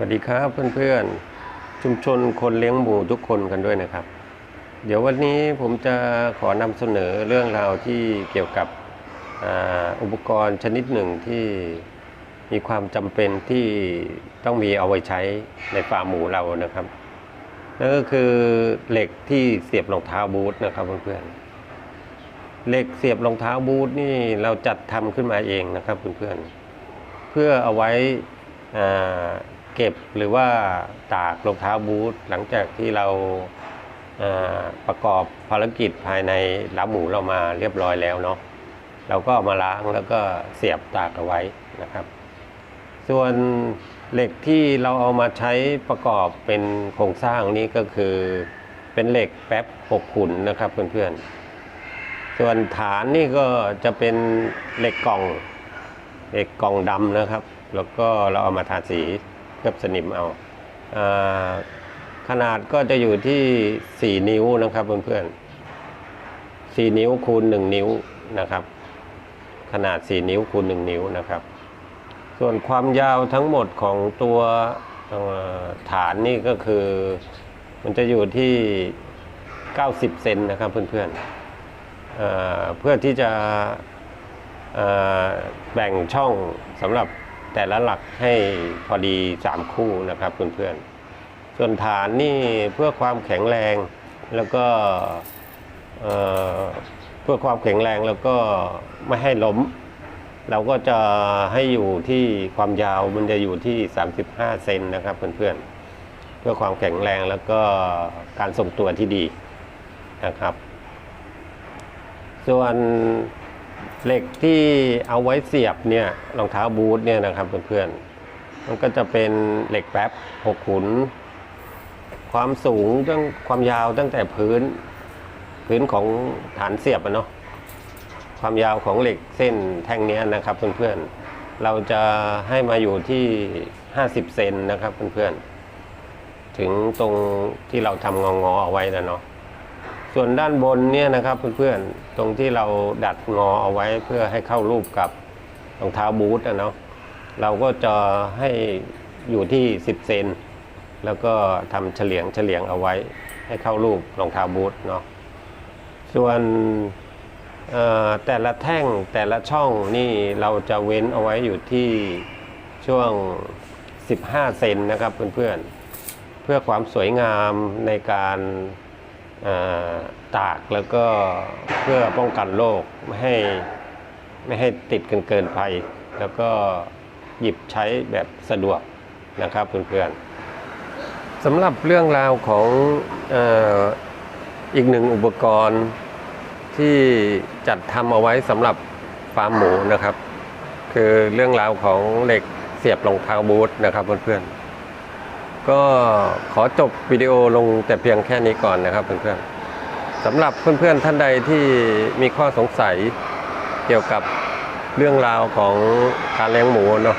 สวัสดีครับเพื่อนๆ ชุมชนคนเลี้ยงหมูทุกคนกันด้วยนะครับ เดี๋ยววันนี้ผมจะขอนำเสนอเรื่องราวที่เกี่ยวกับอ,อุปกรณ์ชนิดหนึ่งที่มีความจำเป็นที่ต้องมีเอาไว้ใช้ในฟาร์มหมูเรานะครับนั่นก็คือเหล็กที่เสียบรองเท้าบูทนะครับเพื่อนๆเหล็กเสียบรองเท้าบูทนี่เราจัดทำขึ้นมาเองนะครับเพื่อนๆเพื่อเอาไว้อ่า เก็บหรือว่าตากรองเท้าบูทหลังจากที่เราประกอบภารกิจภายในร้าหมูเรามาเรียบร้อยแล้วเนาะเราก็เอามาล้างแล้วก็เสียบตากเอาไว้นะครับ ส่วนเหล็กที่เราเอามาใช้ประกอบเป็นโครงสร้างนี้ก็คือเป็นเหล็กแป๊บหกขุนนะครับเพื่อนๆ ส่วนฐานนี่ก็จะเป็นเหล็กกล่องเหล็กกล่องดำนะครับ แล้วก็เราเอามาทาสี เคลือบสนิมเอาอาขนาดก็จะอยู่ที่ 4 นิ้วนะครับเพื่อนๆ4นิ้วคูณ 1 นิ้วนะครับ ขนาด 4 นิ้วคูณ 1 นิ้วนะครับ ส่วนความยาวทั้งหมดของตัวฐานนี่ก็คือ มันจะอยู่ที่ 90 เซนนะครับเพื่อนๆเเพื่อที่จะแบ่งช่องสำหรับ แต่ละหลักให้พอดี 3 คู่นะครับเพื่อนๆ ส่วนฐานนี่เพื่อความแข็งแรงแล้วก็เอ่อเพื่อความแข็งแรงแล้วก็ไม่ให้ล้ม เราก็จะให้อยู่ที่ความยาวมันจะอยู่ที่ 35 เซนนะครับเพื่อนๆ เพื่อความแข็งแรงแล้วก็การทรงตัวที่ดีนะครับ ส่วน เหล็กที่เอาไว้เสียบเนี่ยรองเท้าบูทเนี่ยนะครับเพื่อนๆมันก็จะเป็นเหล็กแป๊บหกขุน ความสูงตั้งความยาวตั้งแต่พื้น พื้นของฐานเสียบอะเนาะความยาวของเหล็กเส้นแท่งนี้นะครับเพื่อนๆเราจะให้มาอยู่ที่ 50 เซนนะครับเพื่อนๆถึงตรงที่เราทำงองอๆเอาไว้นะเนาะ ส่วนด้านบนเนี่ยนะครับเพื่อนๆตรงที่เราดัดงอเอาไว้เพื่อให้เข้ารูปกับรองเท้าบูทนะเนาะเราก็จะให้อยู่ที่ 10 เซนแล้วก็ทำเฉลียงเฉลียงเอาไว้ให้เข้ารูปรองเท้าบูทเนาะส่วนแต่ละแท่งแต่ละช่องนี่เราจะเว้นเอาไว้อยู่ที่ช่วง 15 เซนนะครับเพื่อนๆเพื่อความสวยงามในการ ตากแล้วก็เพื่อป้องกันโรคไม่ให้ไม่ให้ติดกันเกินไป แล้วก็หยิบใช้แบบสะดวกนะครับเพื่อนๆสำหรับเรื่องราวของอ่ออีกหนึ่งอุปกรณ์ที่จัดทำเอาไว้สำหรับฟาร์มหมูนะครับ คือเรื่องราวของเหล็กเสียบรองเท้าบูทนะครับเพื่อนๆ ก็ขอจบวิดีโอลงแต่เพียงแค่นี้ก่อนนะครับเพื่อนๆสำหรับเพื่อนๆท่านใดที่มีข้อสงสัยเกี่ยวกับเรื่องราวของการเลี้ยงหมูเนาะ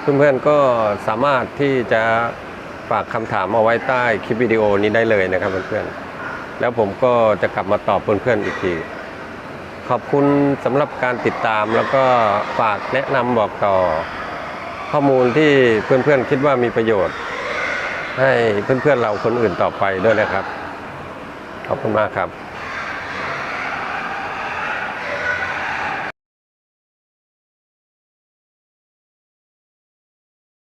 เพื่อนๆก็สามารถที่จะฝากคำถามเอาไว้ใต้คลิปวิดีโอนี้ได้เลยนะครับเพื่อนๆแล้วผมก็จะกลับมาตอบเพื่อนๆอีกทีขอบคุณสำหรับการติดตามแล้วก็ฝากแนะนำบอกต่อข้อมูลที่เพื่อนๆคิดว่ามีประโยชน์ ให้เพื่อนๆเราคนอื่นต่อไปด้วยนะครับ ขอบคุณมากครับ